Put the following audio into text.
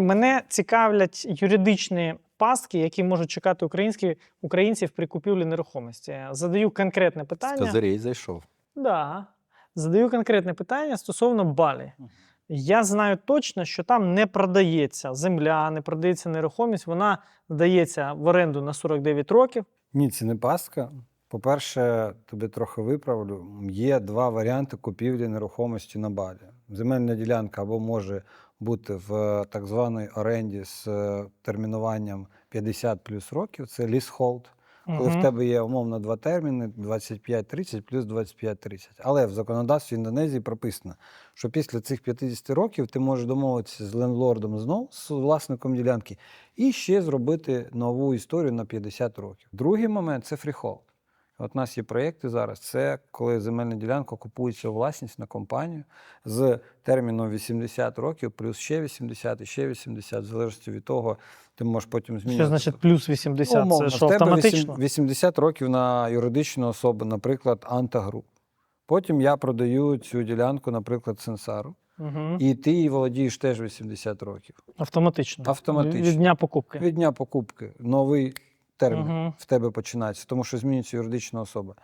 Мене цікавлять юридичні пастки, які можуть чекати українські українців при купівлі нерухомості. Задаю конкретне З питання. козирей зайшов. Да. Задаю конкретне питання стосовно Балі. Я знаю точно, що там не продається земля, не продається нерухомість, вона здається в оренду на 49 років. Ні, це не пастка. По-перше, тобі трохи виправлю. Є два варіанти купівлі нерухомості на Балі. Земельна ділянка або може бути в е, так званій оренді з е, термінуванням 50 плюс років, це лісхолд. Коли в тебе є умовно два терміни 25-30 плюс 25-30. Але в законодавстві Індонезії прописано, що після цих 50 років ти можеш домовитися з лендлордом знову, з власником ділянки, і ще зробити нову історію на 50 років. Другий момент це фріхолд. От у нас є проєкти зараз. Це коли земельна ділянка купується у власність на компанію з терміном 80 років, плюс ще 80 і ще 80, в залежності від того, ти можеш потім змінювати. Що значить плюс 80? Умовно, Це що в тебе автоматично? 80 років на юридичну особу, наприклад, Антагруп. Потім я продаю цю ділянку, наприклад, Сенсару, Угу. і ти її володієш теж 80 років. Автоматично. Автоматично. Від дня покупки. Від дня покупки новий термін Мгм. в тебе починається, тому що змінюється юридична особа.